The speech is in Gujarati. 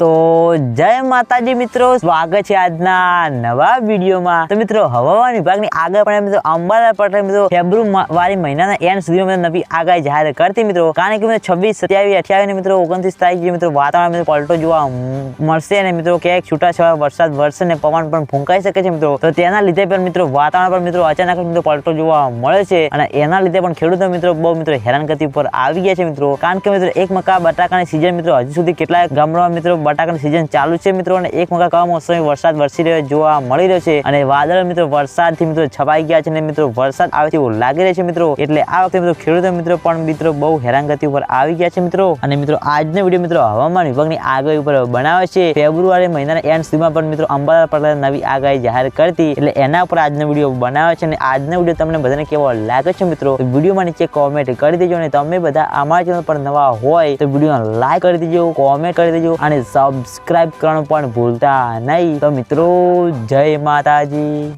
તો જય માતાજી મિત્રો, સ્વાગત છે આજના નવા વિડીયોમાં. તો મિત્રો, હવામાન વિભાગની આગળ પણ મિત્રો અંબાલા પટેલ મિત્રો, ફેબ્રુઆરી મહિનાના એન્ડ સુધીમાં નવી આગાહી જાહેર કરતી મિત્રો. કારણ કે મિત્રો, છવ્વીસ, સત્યાવીસ, અઠ્યાવીસ મિત્રો, ઓગણત્રીસ તારીખ મિત્રો વાતાવરણ મિત્રો પલટો જોવા મળશે અને મિત્રો ક્યાંક છૂટાછવાયા વરસાદ વરસે ને પવન પણ ફૂંકાઈ શકે છે મિત્રો. તો તેના લીધે પણ મિત્રો, વાતાવરણ પર મિત્રો અચાનક મિત્રો પલટો જોવા મળે છે અને એના લીધે પણ ખેડૂતો મિત્રો બહુ મિત્રો હેરાનગતિ ઉપર આવી ગયા છે મિત્રો. કારણ કે મિત્રો, એક મકા બટાકાની સિઝન મિત્રો હજુ સુધી કેટલાક ગામડામાં મિત્રો બટાકાની સિઝન ચાલુ છે મિત્રો અને એક મકા કમોસમી વરસાદ વરસી રહ્યો જોવા મળી રહ્યો છે. અને વાદળ મિત્રો વરસાદથી મિત્રો છવાઈ ગયા છે અને મિત્રો વરસાદ આવે તેવું લાગી રહ્યો છે મિત્રો. એટલે આ વખતે મિત્રો ખેડૂતો મિત્રો પણ મિત્રો બહુ હેરાનગતિ ઉપર આવી ગયા છે મિત્રો. અને મિત્રો આજનો વીડિયો મિત્રો હવામાન વિભાગની આગાહી ઉપર બનાવે છે. ફેબ્રુઆરી મહિનાના એન્ડ સુધીમાં પણ મિત્રો અંબાલા પટેલે નવી આગાહી જાહેર કરતી. એટલે એના ઉપર આજનો વીડિયો બનાવે છે અને આજનો વીડિયો તમને બધાને કેવો લાગે છે મિત્રો? વિડીયોમાં નીચે કોમેન્ટ કરી દેજો અને તમે બધા અમારા ચેનલ પર નવા હોય તો વીડિયો લાઈક કરી દેજો કોમેન્ટ કરી દેજો અને સબસ્ક્રાઇબ કરવાનું પણ ભૂલતા નહીં. તો મિત્રો જય માતાજી.